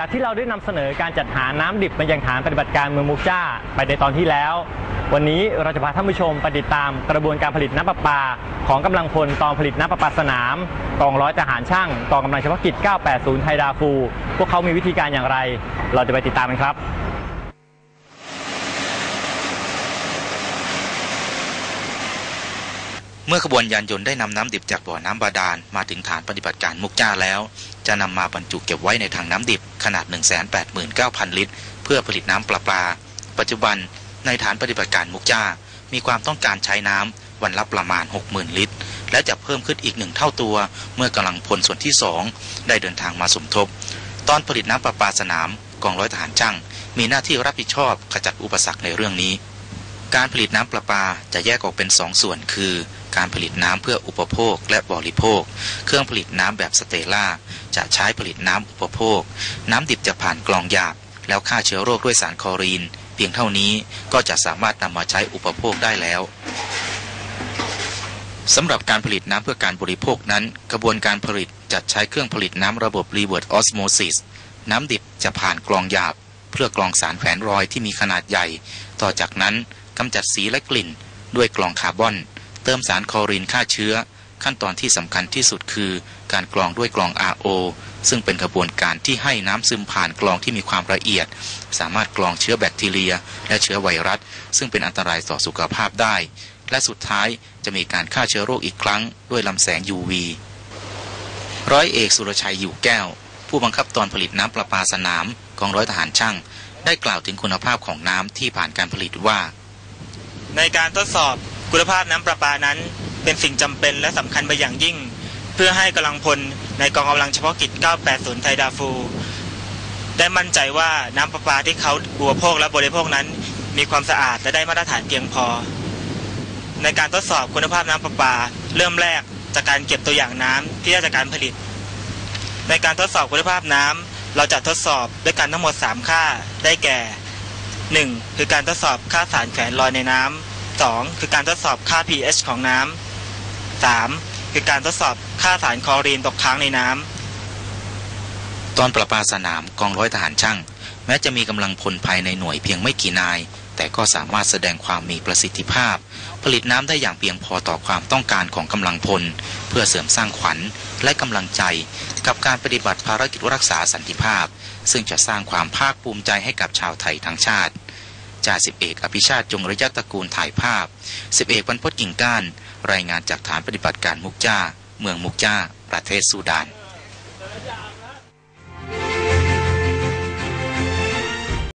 จากที่เราได้นำเสนอการจัดหาน้ำดิบมายังฐานปฏิบัติการเมืองมุกจ้าไปในตอนที่แล้ว วันนี้เราจะพาท่านผู้ชมไปติดตามกระบวนการผลิตน้ำประปา ของกำลังพลกองผลิตน้ำประปาสนามกองร้อยทหารช่างกองกำลังเฉพาะกิจ 980 ไทยดาฟู พวกเขามีวิธีการอย่างไร เราจะไปติดตามกันครับ เมื่อขบวนยานยนต์ได้นำน้ำดิบจากบ่อน้ำบาดาลมาถึงฐานปฏิบัติการมุกจ้าแล้ว จะนำมาบรรจุเก็บไว้ในถังน้ำดิบขนาด 189,000 ลิตร เพื่อผลิตน้ำประปลา ปัจจุบันในฐานปฏิบัติการมุกจ้า มีความต้องการใช้น้ำวันละประมาณ 60,000 ลิตร และจะเพิ่มขึ้นอีกหนึ่งเท่าตัว เมื่อกำลังพลส่วนที่ 2 ได้เดินทางมาสมทบ ตอนผลิตน้ำประปาสนามกองร้อยทหารช่างมีหน้าที่รับผิดชอบขจัดอุปสรรคในเรื่องนี้ การผลิตน้ำประปาจะแยกออกเป็นสองส่วน คือ การผลิตน้ำเพื่ออุปโภคและบริโภค เครื่องผลิตน้ำแบบสเตล่าจะใช้ผลิตน้ำอุปโภค น้ำดิบจะผ่านกรองหยาบ แล้วฆ่าเชื้อโรคด้วยสารคลอรีน เพียงเท่านี้ก็จะสามารถนำมาใช้อุปโภคได้แล้วสำหรับการผลิตน้ำเพื่อการบริโภคนั้น กระบวนการผลิตจัดใช้เครื่องผลิตน้ำระบบ reverse osmosis น้ำดิบจะผ่านกรองหยาบ เพื่อกรองสารแฝงรอยที่มีขนาดใหญ่ ต่อจากนั้น กำจัดสีและกลิ่น ด้วยกรองคาร์บอน เติมสารคลอรีนฆ่าเชื้อ ขั้นตอนที่สำคัญที่สุดคือ การกรองด้วยกรอง RO ซึ่งเป็นกระบวนการที่ให้น้ำซึมผ่านกรองที่มีความละเอียด สามารถกรองเชื้อแบคทีเรีย และเชื้อไวรัส ซึ่งเป็นอันตรายต่อสุขภาพได้ และสุดท้ายจะมีการฆ่าเชื้อโรคอีกครั้ง ด้วยลำแสง UV ร้อยเอกสุรชัยอยู่แก้ว ผู้บังคับตอนผลิตน้ำประปาสนามกองร้อยทหารช่าง ได้กล่าวถึงคุณภาพของน้ำที่ผ่านการผลิตว่า ในการทดสอบคุณภาพน้ำประปานั้น เป็นสิ่งจำเป็นและสำคัญไปอย่างยิ่ง เพื่อให้กำลังพลในกองกำลังเฉพาะกิจ 980 ไทยดาฟู ได้มั่นใจว่าน้ำประปาที่เขาบริโภคและบริโภคนั้น มีความสะอาดและได้มาตรฐานเพียงพอ ในการทดสอบคุณภาพน้ำประปา เริ่มแรกจากการเก็บตัวอย่างน้ำที่ได้จากการผลิต ในการทดสอบคุณภาพน้ำเราจะทดสอบด้วยกันทั้งหมด 3 ค่าได้แก่ 1. คือการทดสอบค่าสารแฝงลอยในน้ำ 2. คือการทดสอบค่า pH ของน้ำ 3. คือการทดสอบค่าสารคลอรีนตกค้างในน้ำ ตอนประปาสนามกองร้อยทหารช่างแม้จะมีกำลังพลภายในหน่วยเพียงไม่กี่นาย แต่ก็สามารถแสดงความมีประสิทธิภาพ ผลิตน้ำได้อย่างเพียงพอต่อความต้องการของกำลังพล เพื่อเสริมสร้างขวัญและกำลังใจ กับการปฏิบัติภารกิจรักษาสันติภาพ ซึ่งจะสร้างความภาคภูมิใจให้กับชาวไทยทั้งชาติ จ่าสิบเอกอภิชาติจงระยะตระกูลถ่ายภาพสิบเอกบรรพตกิ่งก้าน รายงานจากฐานปฏิบัติการมุกจ้า เมืองมุกจ้า ประเทศซูดาน